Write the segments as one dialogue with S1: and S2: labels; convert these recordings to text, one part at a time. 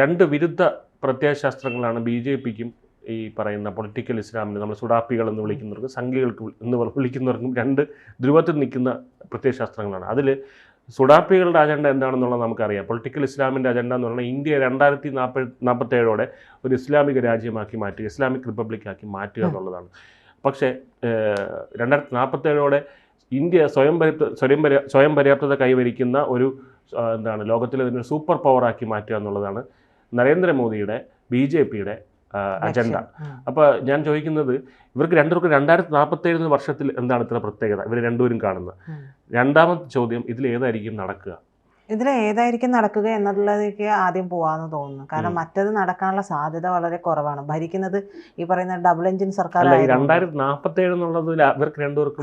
S1: രണ്ട് വിരുദ്ധ പ്രത്യയശാസ്ത്രങ്ങളാണ് B J പിക്കും ഈ പറയുന്ന പൊളിറ്റിക്കൽ ഇസ്ലാമിന് നമ്മൾ സുഡാപ്പികൾ എന്ന് വിളിക്കുന്നവർക്കും സംഘികൾക്ക് എന്ന് വിളിക്കുന്നവർക്കും രണ്ട് ധ്രുവത്തിൽ നിൽക്കുന്ന പ്രത്യയശാസ്ത്രങ്ങളാണ്. അതിൽ സുഡാപ്പികളുടെ അജണ്ട എന്താണെന്നുള്ളത് നമുക്കറിയാം. പൊളിറ്റിക്കൽ ഇസ്ലാമിന്റെ അജണ്ട എന്ന് പറഞ്ഞാൽ ഇന്ത്യ രണ്ടായിരത്തി നാൽപ്പത് നാൽപ്പത്തേഴോടെ ഒരു ഇസ്ലാമിക രാജ്യമാക്കി മാറ്റുക ഇസ്ലാമിക് റിപ്പബ്ലിക്കാക്കി മാറ്റുക എന്നുള്ളതാണ്. പക്ഷേ രണ്ടായിരത്തി നാൽപ്പത്തേഴോടെ ഇന്ത്യ സ്വയം പര്യാപ്ത സ്വയം പര്യാ സ്വയം പര്യാപ്തത കൈവരിക്കുന്ന ഒരു എന്താണ് ലോകത്തിലെ തന്നെ സൂപ്പർ പവറാക്കി മാറ്റുക എന്നുള്ളതാണ് നരേന്ദ്രമോദിയുടെ ബി ജെ പിയുടെ അജണ്ട. അപ്പോൾ ഞാൻ ചോദിക്കുന്നത് ഇവർക്ക് രണ്ടുപേർക്കും രണ്ടായിരത്തി നാൽപ്പത്തി ഏഴ് വർഷത്തിൽ എന്താണ് ഇത്ര പ്രത്യേകത? ഇവർ രണ്ടുപേരും കാണുന്നത്. രണ്ടാമത്തെ ചോദ്യം ഇതിൽ ഏതായിരിക്കും നടക്കുക?
S2: ഇതിൽ ഏതായിരിക്കും നടക്കുക എന്നുള്ളതൊക്കെ ആദ്യം പോവാന്ന് തോന്നുന്നു. കാരണം. മറ്റത് നടക്കാനുള്ള സാധ്യത വളരെ കുറവാണ്. ഭരിക്കുന്നത് ഈ പറയുന്ന ഡബിൾ എഞ്ചിൻ സർക്കാർ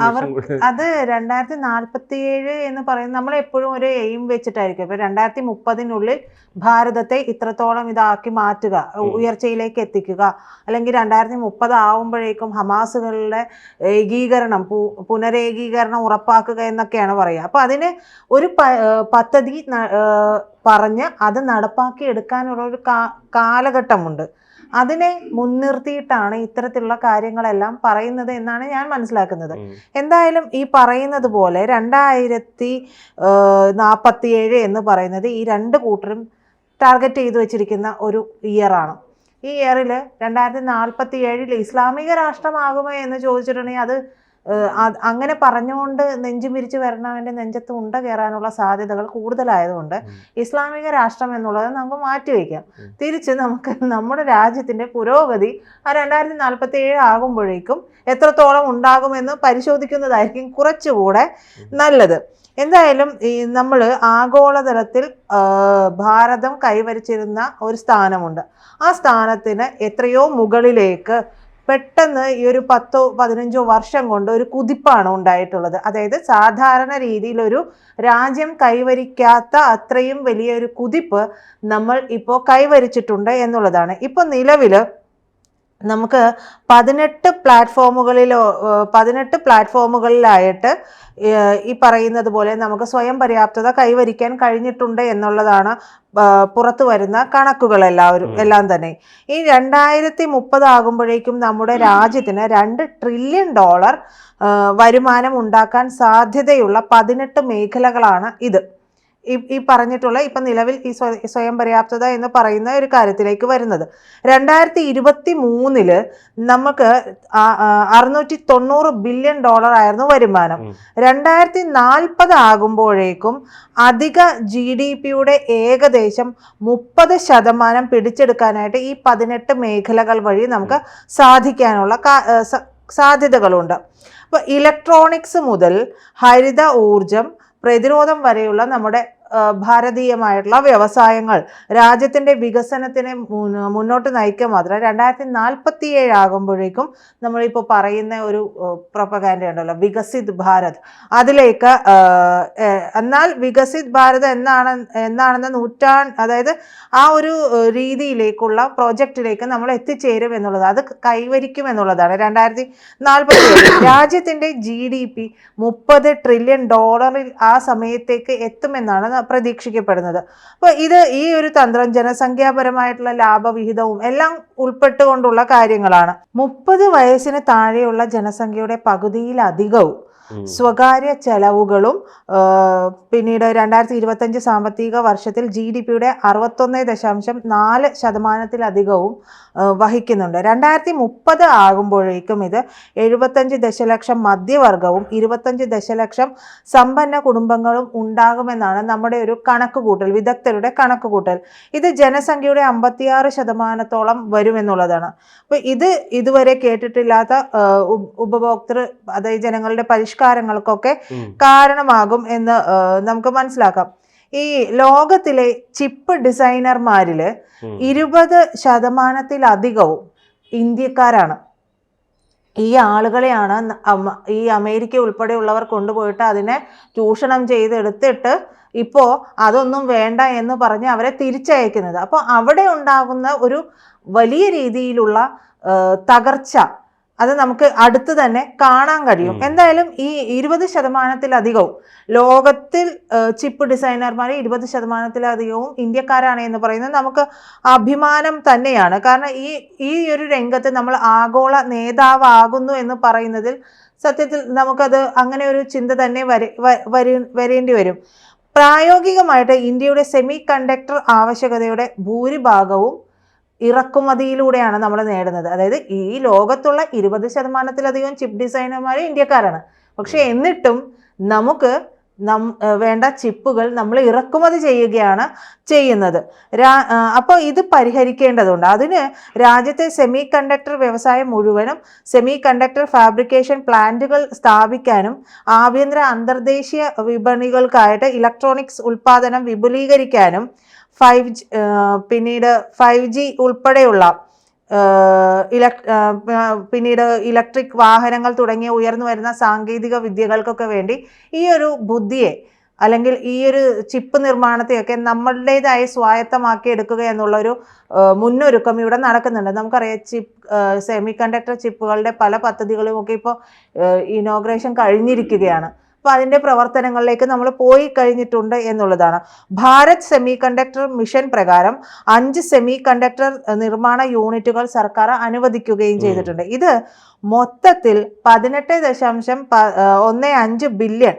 S2: അവർ- അത് രണ്ടായിരത്തി നാൽപ്പത്തി ഏഴ് എന്ന് പറയുന്നത് നമ്മൾ എപ്പോഴും ഒരു എയിം വെച്ചിട്ടായിരിക്കും. ഇപ്പൊ രണ്ടായിരത്തി മുപ്പതിനുള്ളിൽ ഭാരതത്തെ ഇത്രത്തോളം ഇതാക്കി മാറ്റുക ഉയർച്ചയിലേക്ക് എത്തിക്കുക. അല്ലെങ്കിൽ രണ്ടായിരത്തി മുപ്പത് ആവുമ്പോഴേക്കും ഹമാസുകളുടെ ഏകീകരണം പുനരേകീകരണം ഉറപ്പാക്കുക എന്നൊക്കെയാണ് പറയുക. അപ്പൊ അതിന് ഒരു പദ്ധതി ഏഹ് പറഞ്ഞ് അത് നടപ്പാക്കി എടുക്കാനുള്ള ഒരു കാ- കാലഘട്ടമുണ്ട്. അതിനെ മുൻനിർത്തിയിട്ടാണ് ഇത്തരത്തിലുള്ള കാര്യങ്ങളെല്ലാം പറയുന്നത് എന്നാണ് ഞാൻ മനസ്സിലാക്കുന്നത്. എന്തായാലും ഈ പറയുന്നത് പോലെ രണ്ടായിരത്തി നാൽപ്പത്തിയേഴ് എന്ന് പറയുന്നത് ഈ രണ്ട് കൂട്ടരും ടാർഗറ്റ് ചെയ്തു വെച്ചിരിക്കുന്ന ഒരു ഇയറാണ്. ഈ ഇയറിൽ രണ്ടായിരത്തി നാൽപ്പത്തി ഏഴിൽ ഇസ്ലാമിക രാഷ്ട്രമാകുമോ എന്ന് ചോദിച്ചിട്ടുണ്ടെങ്കിൽ അത് അങ്ങനെ പറഞ്ഞുകൊണ്ട് നെഞ്ചു പിരിച്ച് വരണവന്റെ നെഞ്ചത്ത് ഉണ്ട കയറാനുള്ള സാധ്യതകൾ കൂടുതലായതുകൊണ്ട്. ഇസ്ലാമിക രാഷ്ട്രം എന്നുള്ളത് നമുക്ക് മാറ്റിവെക്കാം. തിരിച്ച് നമുക്ക് നമ്മുടെ രാജ്യത്തിന്റെ പുരോഗതി ആ രണ്ടായിരത്തി നാൽപ്പത്തി ഏഴ് ആകുമ്പോഴേക്കും എത്രത്തോളം ഉണ്ടാകുമെന്ന് പരിശോധിക്കുന്നതായിരിക്കും കുറച്ചുകൂടെ നല്ലത് എന്തായാലും ഈ നമ്മൾ ആഗോളതലത്തിൽ ഭാരതം കൈവരിച്ചിരുന്ന ഒരു സ്ഥാനമുണ്ട് ആ സ്ഥാനത്തിന് എത്രയോ മുകളിലേക്ക് പെട്ടെന്ന് ഈ ഒരു പത്തോ പതിനഞ്ചോ വർഷം കൊണ്ട് ഒരു കുതിപ്പാണ് ഉണ്ടായിട്ടുള്ളത്. അതായത് സാധാരണ രീതിയിലൊരു രാജ്യം കൈവരിക്കാത്ത അത്രയും വലിയൊരു കുതിപ്പ് നമ്മൾ ഇപ്പോൾ കൈവരിച്ചിട്ടുണ്ട് എന്നുള്ളതാണ്. ഇപ്പോൾ നിലവിൽ നമുക്ക് പതിനെട്ട് പ്ലാറ്റ്ഫോമുകളിലോ പതിനെട്ട് പ്ലാറ്റ്ഫോമുകളിലായിട്ട് ഈ പറയുന്നത് പോലെ നമുക്ക് സ്വയം പര്യാപ്തത കൈവരിക്കാൻ കഴിഞ്ഞിട്ടുണ്ട് എന്നുള്ളതാണ് പുറത്തു വരുന്ന കണക്കുകൾ എല്ലാവരും എല്ലാം തന്നെ. ഈ രണ്ടായിരത്തി മുപ്പത് ആകുമ്പോഴേക്കും നമ്മുടെ രാജ്യത്തിന് രണ്ട് ട്രില്യൺ ഡോളർ വരുമാനം ഉണ്ടാക്കാൻ സാധ്യതയുള്ള പതിനെട്ട് മേഖലകളാണ് ഇത്. ഈ ഈ പറഞ്ഞിട്ടുള്ള ഇപ്പം നിലവിൽ ഈ സ്വ- സ്വയം പര്യാപ്തത എന്ന് പറയുന്ന ഒരു കാര്യത്തിലേക്ക് വരുന്നത്. രണ്ടായിരത്തി ഇരുപത്തി മൂന്നിൽ നമുക്ക് അറുന്നൂറ്റി തൊണ്ണൂറ് ബില്യൺ ഡോളർ ആയിരുന്നു വരുമാനം. രണ്ടായിരത്തി നാൽപ്പത് ആകുമ്പോഴേക്കും അധിക ജി ഡി പിയുടെ ഏകദേശം മുപ്പത് ശതമാനം പിടിച്ചെടുക്കാനായിട്ട് ഈ പതിനെട്ട് മേഖലകൾ വഴി നമുക്ക് സാധിക്കാനുള്ള സാധ്യതകളുണ്ട്. അപ്പോൾ ഇലക്ട്രോണിക്സ് മുതൽ ഹരിത ഊർജം പ്രതിരോധം വരെയുള്ള നമ്മുടെ ഭാരതീയമായിട്ടുള്ള വ്യവസായങ്ങൾ രാജ്യത്തിന്റെ വികസനത്തിനെ മുന്നോട്ട് നയിക്കുക മാത്രം രണ്ടായിരത്തി നാൽപ്പത്തി ഏഴ് ആകുമ്പോഴേക്കും നമ്മളിപ്പോൾ പറയുന്ന ഒരു പ്രൊപ്പഗാൻഡ ഉണ്ടല്ലോ വികസിത് ഭാരത്. അതിലേക്ക് എന്നാൽ വികസിത് ഭാരത് എന്നാണ് എന്നാണെന്ന നൂറ്റാണ്ട് അതായത് ആ ഒരു രീതിയിലേക്കുള്ള പ്രോജക്റ്റിലേക്ക് നമ്മൾ എത്തിച്ചേരും എന്നുള്ളത് അത് കൈവരിക്കും എന്നുള്ളതാണ് രണ്ടായിരത്തി നാൽപ്പത്തി ഏഴ് രാജ്യത്തിന്റെ ജി ഡി പി മുപ്പത് ട്രില്യൺ ഡോളറിൽ ആ സമയത്തേക്ക് എത്തുമെന്നാണ് പ്രതീക്ഷിക്കപ്പെടുന്നത് അപ്പോൾ ഇത് ഈ ഒരു തന്ത്രം ജനസംഖ്യാപരമായിട്ടുള്ള ലാഭവിഹിതവും എല്ലാം ഉൾപ്പെട്ടുകൊണ്ടുള്ള കാര്യങ്ങളാണ് മുപ്പത് വയസ്സിന് താഴെയുള്ള ജനസംഖ്യയുടെ പകുതിയിലധികവും. സ്വകാര്യ ചെലവുകളും പിന്നീട് രണ്ടായിരത്തി ഇരുപത്തഞ്ച് സാമ്പത്തിക വർഷത്തിൽ ജി ഡി പിയുടെ അറുപത്തൊന്ന് ദശാംശം നാല് ശതമാനത്തിലധികവും വഹിക്കുന്നുണ്ട്. രണ്ടായിരത്തി മുപ്പത് ആകുമ്പോഴേക്കും ഇത് എഴുപത്തഞ്ച് ദശലക്ഷം മധ്യവർഗവും ഇരുപത്തഞ്ച് ദശലക്ഷം സമ്പന്ന കുടുംബങ്ങളും ഉണ്ടാകുമെന്നാണ് നമ്മുടെ ഒരു കണക്കുകൂട്ടൽ വിദഗ്ധരുടെ കണക്കുകൂട്ടൽ. ഇത് ജനസംഖ്യയുടെ അമ്പത്തിയാറ് ശതമാനത്തോളം വരുമെന്നുള്ളതാണ്. അപ്പോൾ ഇത് ഇതുവരെ കേട്ടിട്ടില്ലാത്ത ഉപഭോക്തൃ അതായത് ജനങ്ങളുടെ പരിഷ്കാരങ്ങൾക്കൊക്കെ കാരണമാകും എന്ന് നമുക്ക് മനസ്സിലാക്കാം. ഈ ലോകത്തിലെ ചിപ്പ് ഡിസൈനർമാരിൽ. ഇരുപത് ശതമാനത്തിലധികവും ഇന്ത്യക്കാരാണ്. ഈ ആളുകളെയാണ് ഈ അമേരിക്ക ഉൾപ്പെടെയുള്ളവർ കൊണ്ടുപോയിട്ട് അതിനെ ചൂഷണം ചെയ്തെടുത്തിട്ട് ഇപ്പോൾ അതൊന്നും വേണ്ട എന്ന് പറഞ്ഞ് അവരെ തിരിച്ചയക്കുന്നത്. അപ്പോൾ അവിടെ ഉണ്ടാകുന്ന ഒരു വലിയ രീതിയിലുള്ള തകർച്ച അത് നമുക്ക് അടുത്ത് തന്നെ കാണാൻ കഴിയും. എന്തായാലും ഈ ഇരുപത് ശതമാനത്തിലധികവും ലോകത്തിൽ ചിപ്പ് ഡിസൈനർമാർ ഇരുപത് ശതമാനത്തിലധികവും ഇന്ത്യക്കാരാണ് എന്ന് പറയുന്നത് നമുക്ക് അഭിമാനം തന്നെയാണ്. കാരണം ഈ ഈ ഒരു രംഗത്ത് നമ്മൾ ആഗോള നേതാവാകുന്നു എന്ന് പറയുന്നതിൽ സത്യത്തിൽ നമുക്കത് അങ്ങനെ ഒരു ചിന്ത തന്നെ വര വരേണ്ടി വരും. പ്രായോഗികമായിട്ട് ഇന്ത്യയുടെ സെമി കണ്ടക്ടർ ആവശ്യകതയുടെ ഭൂരിഭാഗവും ഇറക്കുമതിയിലൂടെയാണ് നമ്മൾ നേടുന്നത്. അതായത് ഈ ലോകത്തുള്ള ഇരുപത് ശതമാനത്തിലധികം ചിപ്പ് ഡിസൈനർമാർ ഇന്ത്യക്കാരാണ്. പക്ഷെ എന്നിട്ടും നമുക്ക് നം വേണ്ട ചിപ്പുകൾ നമ്മൾ ഇറക്കുമതി ചെയ്യുകയാണ് ചെയ്യുന്നത്. രാ അപ്പോൾ ഇത് പരിഹരിക്കേണ്ടതുണ്ട്. അതിന് രാജ്യത്തെ സെമി കണ്ടക്ടർ വ്യവസായം മുഴുവനും സെമി കണ്ടക്ടർ ഫാബ്രിക്കേഷൻ പ്ലാന്റുകൾ സ്ഥാപിക്കാനും ആഭ്യന്തര അന്തർദേശീയ വിപണികൾക്കായിട്ട് ഇലക്ട്രോണിക്സ് ഉൽപ്പാദനം വിപുലീകരിക്കാനും ഫൈവ് പിന്നീട് ഫൈവ് ജി ഉൾപ്പെടെയുള്ള ഇലക് പിന്നീട് ഇലക്ട്രിക് വാഹനങ്ങൾ തുടങ്ങിയ ഉയർന്നു വരുന്ന സാങ്കേതിക വിദ്യകൾക്കൊക്കെ വേണ്ടി ഈ ഒരു ബുദ്ധിയെ അല്ലെങ്കിൽ ഈ ഒരു ചിപ്പ് നിർമ്മാണത്തെയൊക്കെ നമ്മളുടേതായി സ്വായത്തമാക്കി എടുക്കുക എന്നുള്ളൊരു മുന്നൊരുക്കം ഇവിടെ നടക്കുന്നുണ്ട്. നമുക്കറിയാം ചിപ്പ് സെമി കണ്ടക്ടർ ചിപ്പുകളുടെ പല പദ്ധതികളും ഒക്കെ ഇപ്പോൾ ഇനോഗ്രേഷൻ കഴിഞ്ഞിരിക്കുകയാണ്. അപ്പോൾ അതിന്റെ പ്രവർത്തനങ്ങളിലേക്ക് നമ്മൾ പോയി കഴിഞ്ഞിട്ടുണ്ട് എന്നുള്ളതാണ്. ഭാരത് സെമി കണ്ടക്ടർ മിഷൻ പ്രകാരം അഞ്ച് സെമി കണ്ടക്ടർ നിർമ്മാണ യൂണിറ്റുകൾ സർക്കാർ അനുവദിക്കുകയും ചെയ്തിട്ടുണ്ട്. ഇത് മൊത്തത്തിൽ പതിനെട്ട് ദശാംശം ഒന്ന് അഞ്ച് ബില്യൺ.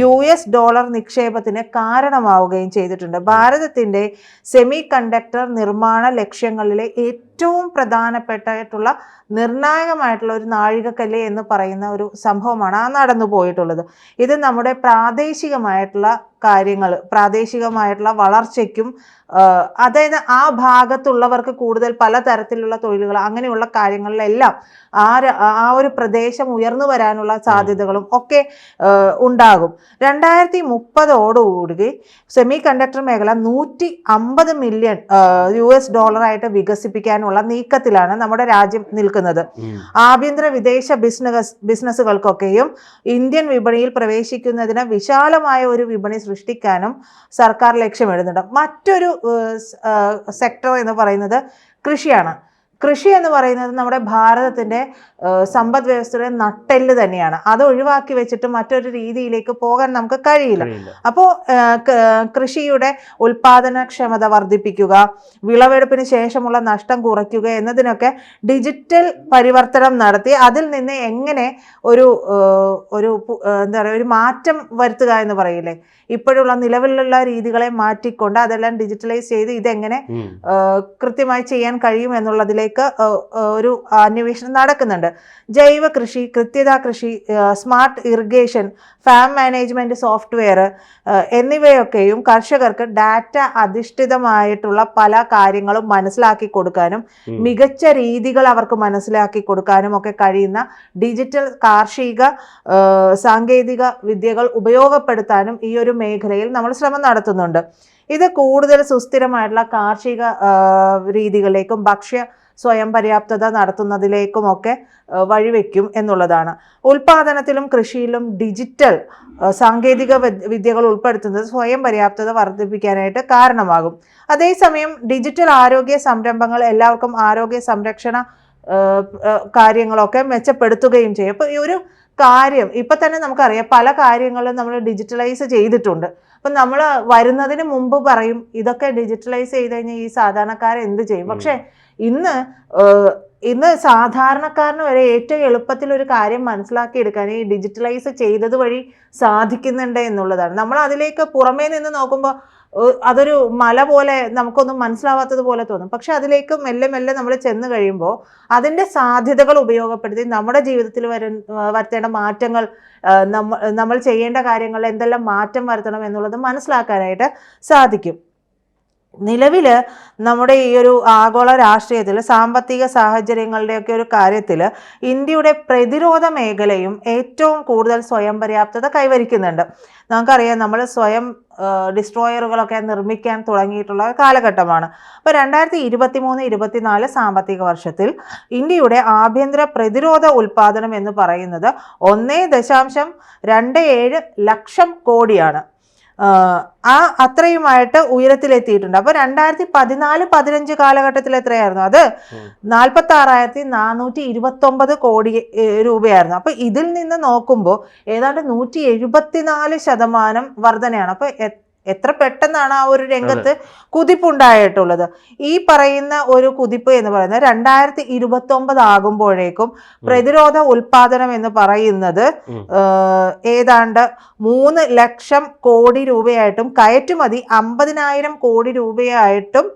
S2: യു എസ് ഡോളർ നിക്ഷേപത്തിന് കാരണമാവുകയും ചെയ്തിട്ടുണ്ട്. ഭാരതത്തിന്റെ സെമി കണ്ടക്ടർ നിർമ്മാണ ലക്ഷ്യങ്ങളിലെ ഏറ്റവും പ്രധാനപ്പെട്ടായിട്ടുള്ള നിർണായകമായിട്ടുള്ള ഒരു നാഴികക്കല്ല് എന്ന് പറയുന്ന ഒരു സംഭവമാണ് ആ നടന്നു പോയിട്ടുള്ളത്. ഇത് നമ്മുടെ പ്രാദേശികമായിട്ടുള്ള കാര്യങ്ങൾ പ്രാദേശികമായിട്ടുള്ള വളർച്ചയ്ക്കും അതായത് ആ ഭാഗത്തുള്ളവർക്ക് കൂടുതൽ പലതരത്തിലുള്ള തൊഴിലുകൾ അങ്ങനെയുള്ള കാര്യങ്ങളിലെല്ലാം ആ ആ ഒരു പ്രദേശം ഉയർന്നു വരാനുള്ള സാധ്യതകളും ഒക്കെ ഉണ്ടാകും. രണ്ടായിരത്തി മുപ്പതോടുകൂടി സെമി കണ്ടക്ടർ മേഖല നൂറ്റി അമ്പത് മില്യൺ യു എസ് ഡോളറായിട്ട് വികസിപ്പിക്കാനുള്ള നീക്കത്തിലാണ് നമ്മുടെ രാജ്യം നിൽക്കുന്നത്. ആഭ്യന്തര വിദേശ ബിസിനസ് ബിസിനസ്സുകൾക്കൊക്കെയും ഇന്ത്യൻ വിപണിയിൽ പ്രവേശിക്കുന്നതിന് വിശാലമായ ഒരു വിപണി സൃഷ്ടിക്കാനും സർക്കാർ ലക്ഷ്യമിടുന്നുണ്ട്. മറ്റൊരു സെക്ടർ എന്ന് പറയുന്നത് കൃഷിയാണ്. കൃഷി എന്ന് പറയുന്നത് നമ്മുടെ ഭാരതത്തിന്റെ സമ്പദ് വ്യവസ്ഥയുടെ നട്ടെല്ല് തന്നെയാണ്. അത് ഒഴിവാക്കി വെച്ചിട്ട് മറ്റൊരു രീതിയിലേക്ക് പോകാൻ നമുക്ക് കഴിയില്ല. അപ്പോൾ കൃഷിയുടെ ഉൽപാദനക്ഷമത വർദ്ധിപ്പിക്കുക വിളവെടുപ്പിന് ശേഷമുള്ള നഷ്ടം കുറയ്ക്കുക എന്നതിനൊക്കെ ഡിജിറ്റൽ പരിവർത്തനം നടത്തി അതിൽ നിന്ന് എങ്ങനെ ഒരു ഒരു എന്താ പറയുക ഒരു മാറ്റം വരുത്തുക എന്ന് പറയില്ലേ? ഇപ്പോഴുള്ള നിലവിലുള്ള രീതികളെ മാറ്റിക്കൊണ്ട് അതെല്ലാം ഡിജിറ്റലൈസ് ചെയ്ത് ഇതെങ്ങനെ കൃത്യമായി ചെയ്യാൻ കഴിയും എന്നുള്ളതിലേക്ക് ഏഹ് ഒരു അന്വേഷണം നടക്കുന്നുണ്ട്. ജൈവ കൃഷി കൃത്യതാ കൃഷി smart irrigation farm management software എന്നിവയൊക്കെയും കർഷകർക്ക് ഡാറ്റ അധിഷ്ഠിതമായിട്ടുള്ള പല കാര്യങ്ങളും മനസ്സിലാക്കി കൊടുക്കാനും മികച്ച രീതികൾ അവർക്ക് മനസ്സിലാക്കി കൊടുക്കാനും ഒക്കെ കഴിയുന്ന ഡിജിറ്റൽ കാർഷിക സാങ്കേതിക വിദ്യകൾ ഉപയോഗപ്പെടുത്താനും ഈ ഒരു മേഖലയിൽ നമ്മൾ ശ്രമം നടത്തുന്നുണ്ട്. ഇത് കൂടുതൽ സുസ്ഥിരമായിട്ടുള്ള കാർഷിക രീതികളിലേക്കും ഭക്ഷ്യ സ്വയം പര്യാപ്തത നടത്തുന്നതിലേക്കുമൊക്കെ വഴിവെക്കും എന്നുള്ളതാണ്. ഉൽപാദനത്തിലും കൃഷിയിലും ഡിജിറ്റൽ സാങ്കേതിക വിദ്യകൾ ഉൾപ്പെടുത്തുന്നത് സ്വയം പര്യാപ്തത വർദ്ധിപ്പിക്കാനായിട്ട് കാരണമാകും. അതേസമയം ഡിജിറ്റൽ ആരോഗ്യ സംരംഭങ്ങൾ എല്ലാവർക്കും ആരോഗ്യ സംരക്ഷണ കാര്യങ്ങളൊക്കെ മെച്ചപ്പെടുത്തുകയും ചെയ്യും. അപ്പോൾ ഈ ഒരു കാര്യം ഇപ്പം തന്നെ നമുക്കറിയാം പല കാര്യങ്ങളും നമ്മൾ ഡിജിറ്റലൈസ് ചെയ്തിട്ടുണ്ട്. അപ്പം നമ്മൾ വരുന്നതിന് മുമ്പ് പറയും ഇതൊക്കെ ഡിജിറ്റലൈസ് ചെയ്ത് കഴിഞ്ഞാൽ ഈ സാധാരണക്കാരെ എന്ത് ചെയ്യും പക്ഷേ ഇന്ന് ഇന്ന് സാധാരണക്കാരന് വരെ ഏറ്റവും എളുപ്പത്തിൽ ഒരു കാര്യം മനസ്സിലാക്കിയെടുക്കാൻ ഈ ഡിജിറ്റലൈസ് ചെയ്തത് വഴി സാധിക്കുന്നുണ്ട് എന്നുള്ളതാണ്. നമ്മൾ അതിലേക്ക് പുറമേ നിന്ന് നോക്കുമ്പോൾ അതൊരു മല പോലെ നമുക്കൊന്നും മനസ്സിലാവാത്തത് പോലെ തോന്നും. പക്ഷെ അതിലേക്ക് മെല്ലെ മെല്ലെ നമ്മൾ ചെന്ന് കഴിയുമ്പോൾ അതിന്റെ സാധ്യതകൾ ഉപയോഗപ്പെടുത്തി നമ്മുടെ ജീവിതത്തിൽ വര വരുത്തേണ്ട മാറ്റങ്ങൾ നമ്മൾ ചെയ്യേണ്ട കാര്യങ്ങൾ എന്തെല്ലാം മാറ്റം വരുത്തണം എന്നുള്ളത് മനസ്സിലാക്കാനായിട്ട് സാധിക്കും. നിലവിൽ നമ്മുടെ ഈ ഒരു ആഗോള രാഷ്ട്രീയത്തിൽ സാമ്പത്തിക സാഹചര്യങ്ങളുടെയൊക്കെ ഒരു കാര്യത്തിൽ ഇന്ത്യയുടെ പ്രതിരോധ മേഖലയും ഏറ്റവും കൂടുതൽ സ്വയം പര്യാപ്തത കൈവരിക്കുന്നുണ്ട്. നമുക്കറിയാം നമ്മൾ സ്വയം ഡിസ്ട്രോയറുകളൊക്കെ നിർമ്മിക്കാൻ തുടങ്ങിയിട്ടുള്ള കാലഘട്ടമാണ്. അപ്പോൾ രണ്ടായിരത്തി ഇരുപത്തി മൂന്ന് ഇരുപത്തിനാല് സാമ്പത്തിക വർഷത്തിൽ ഇന്ത്യയുടെ ആഭ്യന്തര പ്രതിരോധ ഉൽപാദനം എന്ന് പറയുന്നത് ഒന്നേ ദശാംശം രണ്ട് ഏഴ് ലക്ഷം കോടിയാണ്. ആ, അത്രയുമായിട്ട് ഉയരത്തിലെത്തിയിട്ടുണ്ട്. അപ്പോൾ രണ്ടായിരത്തി പതിനാല് പതിനഞ്ച് കാലഘട്ടത്തിൽ എത്രയായിരുന്നു അത്. നാൽപ്പത്തി ആറായിരത്തി നാനൂറ്റി ഇരുപത്തൊമ്പത് കോടി രൂപയായിരുന്നു. അപ്പോൾ ഇതിൽ നിന്ന് നോക്കുമ്പോൾ ഏതാണ്ട് നൂറ്റി എഴുപത്തിനാല് ശതമാനം വർധനയാണ്. അപ്പോൾ എ- എത്ര പെട്ടെന്നാണ് ആ ഒരു രംഗത്ത് കുതിപ്പുണ്ടായിട്ടുള്ളത്. ഈ പറയുന്ന ഒരു കുതിപ്പ് എന്ന് പറയുന്നത് രണ്ടായിരത്തി ഇരുപത്തി ഒമ്പത് ആകുമ്പോഴേക്കും പ്രതിരോധ ഉൽപാദനം എന്ന് പറയുന്നത് ഏതാണ്ട് മൂന്ന് ലക്ഷം കോടി രൂപയായിട്ടും കയറ്റുമതി അമ്പതിനായിരം കോടി രൂപയായിട്ടും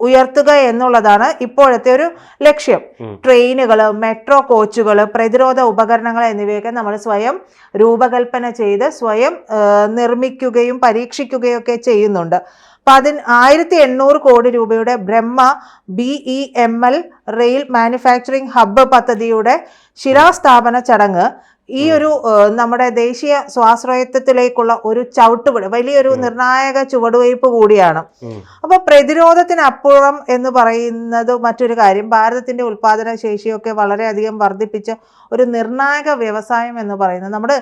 S2: ഉയർത്തുക എന്നുള്ളതാണ് ഇപ്പോഴത്തെ ഒരു ലക്ഷ്യം. ട്രെയിനുകൾ മെട്രോ കോച്ചുകൾ പ്രതിരോധ ഉപകരണങ്ങൾ എന്നിവയൊക്കെ നമ്മൾ സ്വയം രൂപകൽപ്പന ചെയ്ത് സ്വയം നിർമ്മിക്കുകയും പരീക്ഷിക്കുകയും ഒക്കെ ചെയ്യുന്നുണ്ട് പതി ആയിരത്തി എണ്ണൂറ് കോടി രൂപയുടെ Brahma B E M L rail manufacturing hub പദ്ധതിയുടെ ശിലാസ്ഥാപന ചടങ്ങ് ഈ ഒരു നമ്മുടെ ദേശീയ സ്വാശ്രയത്വത്തിലേക്കുള്ള ഒരു ചവിട്ടുപടി വലിയൊരു. നിർണായക ചുവടുവയ്പ് കൂടിയാണ്.
S1: അപ്പൊ
S2: അപ്പോൾ പ്രതിരോധത്തിനപ്പുറം എന്ന് പറയുന്നത് മറ്റൊരു കാര്യം ഭാരതത്തിന്റെ ഉൽപാദന ശേഷിയൊക്കെ വളരെയധികം വർദ്ധിപ്പിച്ച ഒരു നിർണായക വ്യവസായം എന്ന് പറയുന്നത് നമ്മുടെ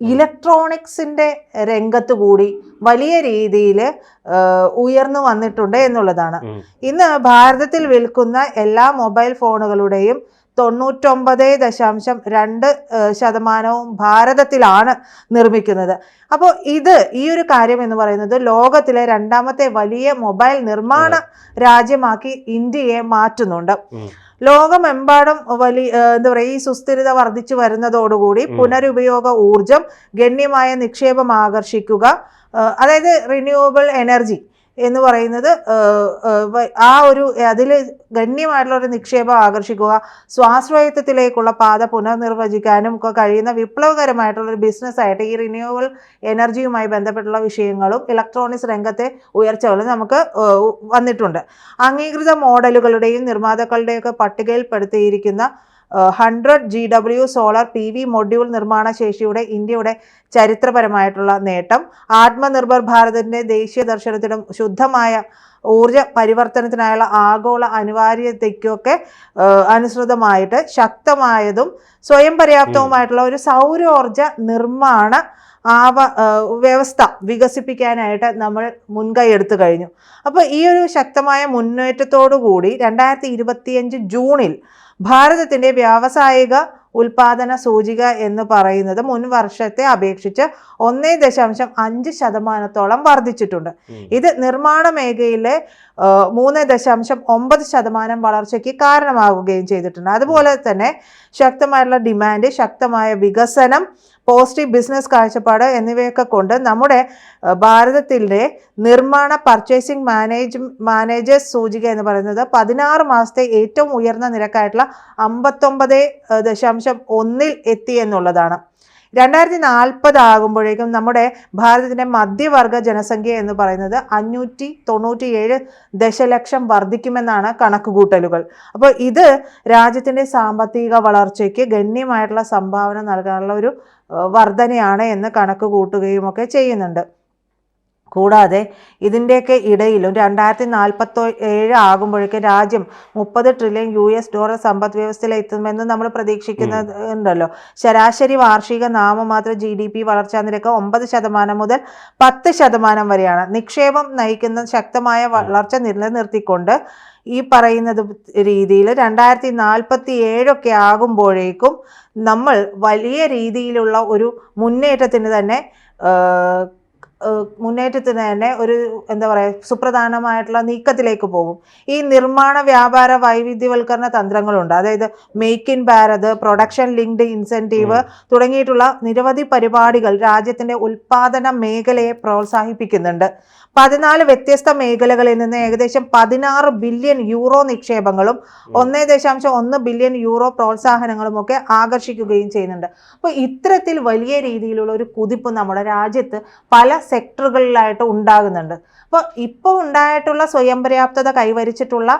S2: ഇലക്ട്രോണിക്സിന്റെ രംഗത്ത് കൂടി വലിയ രീതിയിൽ ഉയർന്നു വന്നിട്ടുണ്ട് എന്നുള്ളതാണ്. ഇന്ന് ഭാരതത്തിൽ വിൽക്കുന്ന എല്ലാ മൊബൈൽ ഫോണുകളുടെയും തൊണ്ണൂറ്റൊമ്പത് ദശാംശം രണ്ട് ശതമാനവും ഭാരതത്തിലാണ് നിർമ്മിക്കുന്നത് അപ്പോൾ ഇത് ഈ ഒരു കാര്യം എന്ന് പറയുന്നത് ലോകത്തിലെ രണ്ടാമത്തെ വലിയ മൊബൈൽ നിർമ്മാണ രാജ്യമാക്കി ഇന്ത്യയെ മാറ്റുന്നുണ്ട്. ലോകമെമ്പാടും വലിയ എന്താ പറയുക ഈ സുസ്ഥിരത വർദ്ധിച്ചു വരുന്നതോടുകൂടി. പുനരുപയോഗ ഊർജം ഗണ്യമായ നിക്ഷേപം ആകർഷിക്കുക അതായത് റിന്യൂവബിൾ എനർജി എന്ന് പറയുന്നത് ആ ഒരു അതിൽ ഗണ്യമായിട്ടുള്ള ഒരു നിക്ഷേപം ആകർഷിക്കുക സ്വാശ്രയത്വത്തിലേക്കുള്ള പാത പുനർനിർവചിക്കാനും ഒക്കെ കഴിയുന്ന വിപ്ലവകരമായിട്ടുള്ള ഒരു ബിസിനസ്സായിട്ട് ഈ റിന്യൂവൽ എനർജിയുമായി ബന്ധപ്പെട്ടുള്ള വിഷയങ്ങളും ഇലക്ട്രോണിക്സ് രംഗത്തെ ഉയർച്ചകളും നമുക്ക് വന്നിട്ടുണ്ട്. അംഗീകൃത മോഡലുകളുടെയും നിർമ്മാതാക്കളുടെയൊക്കെ പട്ടികയിൽപ്പെടുത്തിയിരിക്കുന്ന hundred G W solar P V module നിർമ്മാണ ശേഷിയുടെ ഇന്ത്യയുടെ ചരിത്രപരമായിട്ടുള്ള നേട്ടം. ആത്മനിർഭർ ഭാരതിന്റെ ദേശീയ ദർശനത്തിനും ശുദ്ധമായ ഊർജ പരിവർത്തനത്തിനായുള്ള ആഗോള അനിവാര്യതയ്ക്കൊക്കെ അനുസൃതമായിട്ട് ശക്തമായതും സ്വയം പര്യാപ്തവുമായിട്ടുള്ള ഒരു സൗരോർജ നിർമ്മാണ ആവ വ്യവസ്ഥ വികസിപ്പിക്കാനായിട്ട് നമ്മൾ മുൻകൈ എടുത്തു കഴിഞ്ഞു. അപ്പോൾ ഈ ഒരു ശക്തമായ മുന്നേറ്റത്തോടു കൂടി രണ്ടായിരത്തി ഇരുപത്തിയഞ്ച് ജൂണിൽ ഭാരതത്തിന്റെ വ്യാവസായിക ഉൽപാദന സൂചിക എന്ന് പറയുന്നത് മുൻ വർഷത്തെ അപേക്ഷിച്ച് ഒന്നേ ദശാംശം അഞ്ച് ശതമാനത്തോളം വർദ്ധിച്ചിട്ടുണ്ട്. ഇത് നിർമ്മാണ മേഖലയിലെ മൂന്ന് ദശാംശം ഒമ്പത് ശതമാനം വളർച്ചയ്ക്ക് കാരണമാവുകയും ചെയ്തിട്ടുണ്ട്. അതുപോലെ തന്നെ ശക്തമായിട്ടുള്ള ഡിമാൻഡ് ശക്തമായ വികസനം പോസിറ്റീവ് ബിസിനസ് കാഴ്ചപ്പാട് എന്നിവയൊക്കെ കൊണ്ട് നമ്മുടെ ഭാരതത്തിന്റെ നിർമ്മാണ പർച്ചേസിംഗ് മാനേജ് മാനേജേഴ്സ് സൂചിക എന്ന് പറയുന്നത് പതിനാറ് മാസത്തെ ഏറ്റവും ഉയർന്ന നിരക്കായിട്ടുള്ള അമ്പത്തൊമ്പത് ദശാംശം ഒന്നിൽ എത്തി എന്നുള്ളതാണ്. രണ്ടായിരത്തി നാൽപ്പത് ആകുമ്പോഴേക്കും നമ്മുടെ ഭാരതത്തിന്റെ മധ്യവർഗ ജനസംഖ്യ എന്ന് പറയുന്നത് അഞ്ഞൂറ്റി തൊണ്ണൂറ്റിയേഴ് ദശലക്ഷം വർദ്ധിക്കുമെന്നാണ് കണക്കുകൂട്ടലുകൾ. അപ്പോൾ ഇത് രാജ്യത്തിന്റെ സാമ്പത്തിക വളർച്ചയ്ക്ക് ഗണ്യമായിട്ടുള്ള സംഭാവന നൽകാനുള്ള ഒരു വർധനയാണ് എന്ന് കണക്ക് കൂട്ടുകയും ഒക്കെ ചെയ്യുന്നുണ്ട്. കൂടാതെ ഇതിന്റെയൊക്കെ ഇടയിലും രണ്ടായിരത്തി നാൽപ്പത്തോ ഏഴ് ആകുമ്പോഴേക്കും രാജ്യം മുപ്പത് ട്രില്യൺ യു എസ് ഡോളർ സമ്പദ് വ്യവസ്ഥയിൽ എത്തുമെന്ന് നമ്മൾ പ്രതീക്ഷിക്കുന്നത് ഉണ്ടല്ലോ ശരാശരി വാർഷിക നാമമാത്ര ജി ഡി പി വളർച്ചാ നിരക്ക് ഒമ്പത് ശതമാനം മുതൽ പത്ത് ശതമാനം വരെയാണ്. നിക്ഷേപം നയിക്കുന്ന ശക്തമായ വളർച്ച നിലനിർത്തിക്കൊണ്ട് ഈ പറയുന്നത് രീതിയിൽ രണ്ടായിരത്തി നാൽപ്പത്തി ഏഴൊക്കെ ആകുമ്പോഴേക്കും നമ്മൾ വലിയ രീതിയിലുള്ള ഒരു മുന്നേറ്റത്തിന് തന്നെ മുന്നേറ്റത്തിന് തന്നെ ഒരു എന്താ പറയുക സുപ്രധാനമായിട്ടുള്ള നീക്കത്തിലേക്ക് പോകും. ഈ നിർമ്മാണ വ്യാപാര വൈവിധ്യവൽക്കരണ തന്ത്രങ്ങളുണ്ട്. അതായത് make in Bharat production linked incentive തുടങ്ങിയിട്ടുള്ള നിരവധി പരിപാടികൾ രാജ്യത്തിന്റെ ഉൽപാദന മേഖലയെ പ്രോത്സാഹിപ്പിക്കുന്നുണ്ട്. പതിനാല് വ്യത്യസ്ത മേഖലകളിൽ നിന്ന് ഏകദേശം പതിനാറ് ബില്യൺ യൂറോ നിക്ഷേപങ്ങളും ഒന്നേ ദശാംശം ഒന്ന് ബില്യൺ യൂറോ പ്രോത്സാഹനങ്ങളും ഒക്കെ ആകർഷിക്കുകയും ചെയ്യുന്നുണ്ട്. അപ്പോൾ ഇത്തരത്തിൽ വലിയ രീതിയിലുള്ള ഒരു കുതിപ്പ് നമ്മുടെ രാജ്യത്ത് പല സെക്ടറുകളിലായിട്ട് ഉണ്ടാകുന്നുണ്ട്. അപ്പോൾ ഇപ്പോൾ ഉണ്ടായിട്ടുള്ള സ്വയം പര്യാപ്തത കൈവരിച്ചിട്ടുള്ള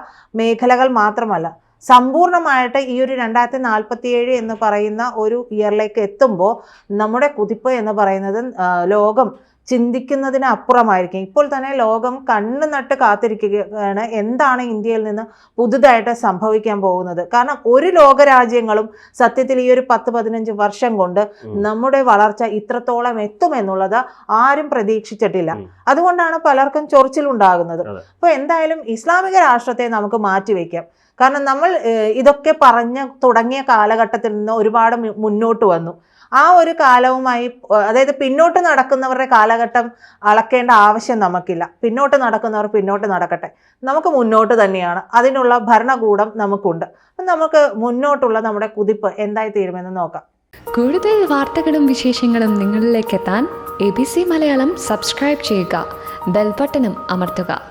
S2: മേഖലകൾ മാത്രമല്ല സമ്പൂർണമായിട്ട് ഈ ഒരു രണ്ടായിരത്തി നാൽപ്പത്തിയേഴ് എന്ന് പറയുന്ന ഒരു ഇയറിലേക്ക് എത്തുമ്പോൾ നമ്മുടെ കുതിപ്പ് എന്ന് പറയുന്നത് ലോകം ചിന്തിക്കുന്നതിന് അപ്പുറമായിരിക്കും ഇപ്പോൾ തന്നെ ലോകം കണ്ണു നട്ട് കാത്തിരിക്കുകയാണ്. എന്താണ് ഇന്ത്യയിൽ നിന്ന് പുതുതായിട്ട് സംഭവിക്കാൻ പോകുന്നത്? കാരണം ഒരു ലോകരാജ്യങ്ങളും സത്യത്തിൽ ഈ ഒരു പത്ത് പതിനഞ്ച് വർഷം കൊണ്ട് നമ്മുടെ വളർച്ച ഇത്രത്തോളം എത്തുമെന്നുള്ളത് ആരും പ്രതീക്ഷിച്ചിട്ടില്ല. അതുകൊണ്ടാണ് പലർക്കും ചൊറിച്ചിലുണ്ടാകുന്നത്. അപ്പോൾ എന്തായാലും ഇസ്ലാമിക രാഷ്ട്രത്തെ നമുക്ക് മാറ്റിവെക്കാം കാരണം നമ്മൾ ഇതൊക്കെ പറഞ്ഞ് തുടങ്ങിയ കാലഘട്ടത്തിൽ നിന്ന് ഒരുപാട് മുന്നോട്ട് വന്നു. ആ ഒരു കാലവുമായി അതായത് പിന്നോട്ട് നടക്കുന്നവരുടെ കാലഘട്ടം അളക്കേണ്ട ആവശ്യം നമുക്കില്ല. പിന്നോട്ട് നടക്കുന്നവർ പിന്നോട്ട് നടക്കട്ടെ. നമുക്ക് മുന്നോട്ട് തന്നെയാണ്. അതിനുള്ള ഭരണകൂടം നമുക്കുണ്ട്. നമുക്ക് മുന്നോട്ടുള്ള നമ്മുടെ കുതിപ്പ് എന്തായി തീരുമെന്ന് നോക്കാം.
S3: കൂടുതൽ വാർത്തകളും വിശേഷങ്ങളും നിങ്ങളിലേക്ക് എത്താൻ A B C Malayalam subscribe ചെയ്യുക. ബെൽബട്ടനും അമർത്തുക.